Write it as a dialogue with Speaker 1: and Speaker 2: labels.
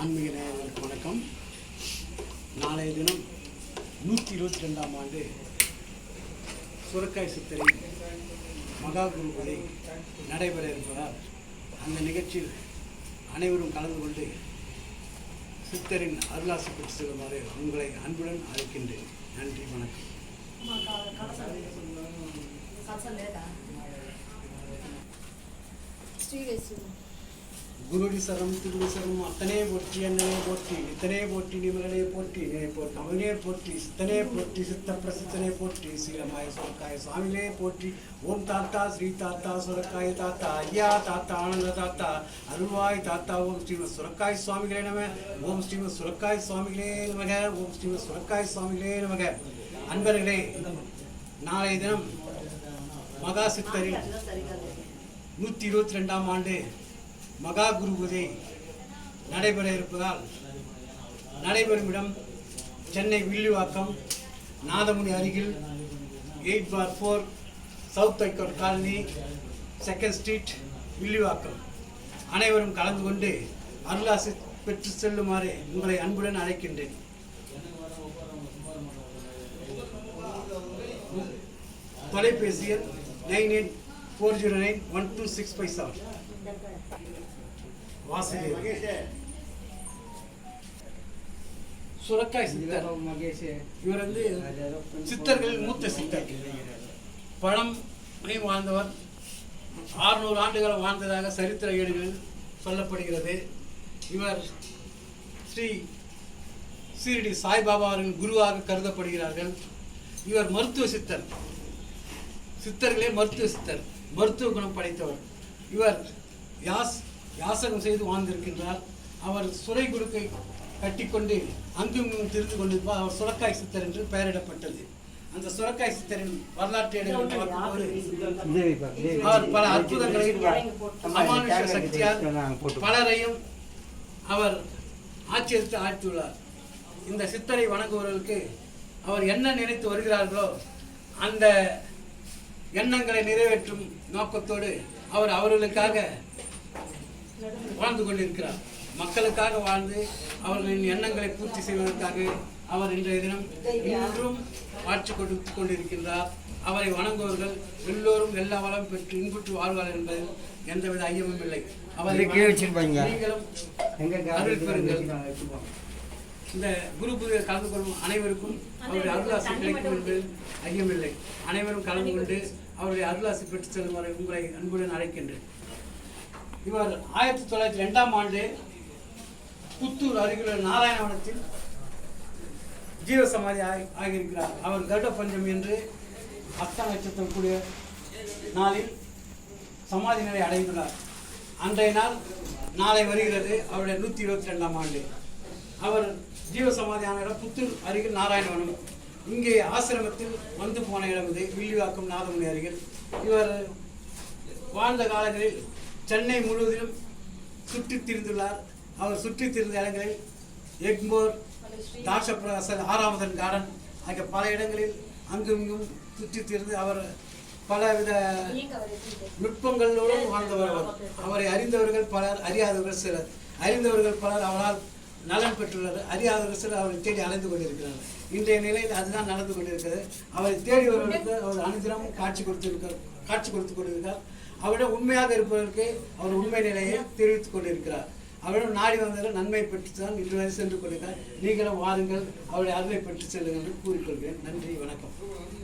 Speaker 1: ஆன்மீக நேயர்களுக்கு வணக்கம். நாளைய தினம் நூற்றி இருபத்தி ரெண்டாம் ஆண்டு சுரக்காய் சித்தரை மகா குருபதை நடைபெற இருப்பதால் அந்த நிகழ்ச்சியில் அனைவரும் கலந்து கொண்டு சித்தரின் அருளாசி பெற்று செல்லுமாறு உங்களை அன்புடன் அழைக்கின்றேன். நன்றி வணக்கம். குருடி சரம் திருடி சரம் அத்தனே போற்றி அண்ணனே போற்றி நித்தனே போற்றி நிமலனே போற்றி நே போற்றி அவனே போற்றி சித்தனே போற்றி சித்த பிரசித்தனே போற்றி சீலமாய சுரக்காய சுவாமிலே போற்றி ஓம் தாத்தா ஸ்ரீ தாத்தா சுரக்காய தாத்தா ஐயா தாத்தா ஆனந்த தாத்தா அருள்வாய் தாத்தா ஓம் ஸ்ரீமத் சுரக்காய் சுவாமிகளே நம ஓம் ஸ்ரீமத் சுரக்காய் சுவாமிகளே நமக ஓம் ஸ்ரீமத் சுரக்காய் சுவாமிகளே நமக அன்பர்களே நாளைய தினம் மகா சித்தரின் நூற்றி இருபத்தி ரெண்டாம் ஆண்டு மகா குரு பூஜை நடைபெற இருப்பதால் நடைபெறும் இடம் சென்னை வில்லிவாக்கம் நாதமுனி அருகில் eight bar four south Icot colony second street Villivakkam. அனைவரும் கலந்து கொண்டு அருளாசி பெற்று செல்லுமாறு உங்களை அன்புடன் அழைக்கின்றேன். தொலைபேசி எண் nine eight four zero nine one two six five seven. Vasudev சுரக்காய் சித்தர். மகேஷ் இவர் வந்து சித்தர்கள் மூத்த சித்தர். பழம் வாழ்ந்தவர். ஆறுநூறு ஆண்டுகள் வாழ்ந்ததாக சரித்திர ஏடுகள் சொல்லப்படுகிறது. இவர் ஸ்ரீ சீரடி சாய்பாபா அவர்கள் குருவாக கருதப்படுகிறார்கள். இவர் மருத்துவ சித்தர். சித்தர்களே மருத்துவ சித்தர் மருத்துவ குணம் படைத்தவர். இவர் யாஸ் யாசகம் செய்து வாழ்ந்திருக்கின்றார். அவர் சுரை குடுக்கை கட்டிக்கொண்டு அங்கும் இங்கும் திரிந்து கொண்டிருப்பார் அவர் சுரக்காய் சித்தர் என்று பெயரிடப்பட்டது. அந்த சுரக்காய் சித்தரின் வரலாற்று அவர் பல அற்புதங்களை அமானுஷ சக்தியால் பலரையும் அவர் ஆச்சரித்து ஆழ்த்தியுள்ளார் இந்த சித்தரை வணங்குபவர்களுக்கு அவர் என்ன நினைத்து வருகிறார்களோ அந்த எண்ணங்களை நிறைவேற்றும் நோக்கத்தோடு அவர் அவர்களுக்காக வாழ்ந்து கொண்டிருக்கிறார். மக்களுக்காக வாழ்ந்து அவர்களின் எண்ணங்களை பூர்த்தி செய்வதற்காக அவர் இன்றைய தினம் இன்றும் ஆட்சி கொடுத்து கொண்டிருக்கின்றார். அவரை வணங்குவர்கள் எல்லோரும் எல்லா வளம் பெற்று இன்புற்று வாழ்வார் என்பதில் எந்தவித ஐயமும் இல்லை. அவரை. நீங்களும் அருள் பெறுங்கள். இந்த குரு பூஜையில் கலந்து கொள்ளும் அனைவருக்கும் அவருடைய அருளாசி கிடைக்கும் என்பதில் ஐயமில்லை. அனைவரும் கலந்து கொண்டு அவருடைய அருளாசி பெற்று செல்லும் வரை உங்களை அன்புடன் அழைக்கின்றேன். இவர் ஆயிரத்தி தொள்ளாயிரத்தி ரெண்டாம் ஆண்டு புத்தூர் அருகிலுள்ள நாராயணவனத்தில் ஜீவசமாதி ஆகி ஆகியிருக்கிறார். அவர் கருட பஞ்சமி என்று அஸ்த நட்சத்திரம் கூடிய நாளில் சமாதி நிலை அடைந்துள்ளார். அன்றைய நாள் நாளை வருகிறது. அவருடைய நூற்றி இருபத்தி ரெண்டாம் ஆண்டு. அவர் ஜீவசமாதியான இடம் புத்தூர் அருகில் நாராயணவனம். இங்கே ஆசிரமத்தில் வந்து போன இடம் இது வில்லிவாக்கம் நாதமுனி அருகில். இவர் வாழ்ந்த காலங்களில் சென்னை முழுவதிலும் சுற்றித் திரிந்துள்ளார். அவர் சுற்றித் திரிந்த இடங்களில் எக்மோர் தாஷபிரகாசல் ஆறாமதன் கார்டன் ஆகிய பல இடங்களில் அங்கும் இங்கும் சுற்றித் திரிந்து அவர் பலவித நுட்பங்களோடும் வாழ்ந்தவர் அவர். அவரை அறிந்தவர்கள் பலர் அறியாதவர்கள் சிலர். அறிந்தவர்கள் பலர் அவரால் நலன் பெற்றுள்ளது. அறியாதவர்கள் அவரை தேடி அலைந்து கொண்டிருக்கிறார்கள் இன்றைய நிலையில் அதுதான் நடந்து கொண்டிருக்கிறது. அவரை தேடி வருவதற்கு அவர் அனுதினமும் காட்சி கொடுத்திருக்கிறார் காட்சி கொடுத்து கொண்டிருக்கிறார். அவரிடம் உண்மையாக இருப்பவர்களுக்கு அவர் உண்மை நிலையை தெரிவித்துக் கொண்டிருக்கிறார். அவரிடம் நாடி வந்தவர்கள் நன்மை பெற்று தான் இன்று வரை சென்று கொண்டிருக்கிறார். நீங்களும் வாருங்கள். அவருடைய அருமை பெற்று செல்லுங்கள் என்று கூறிக்கொள்கிறேன். நன்றி. வணக்கம்.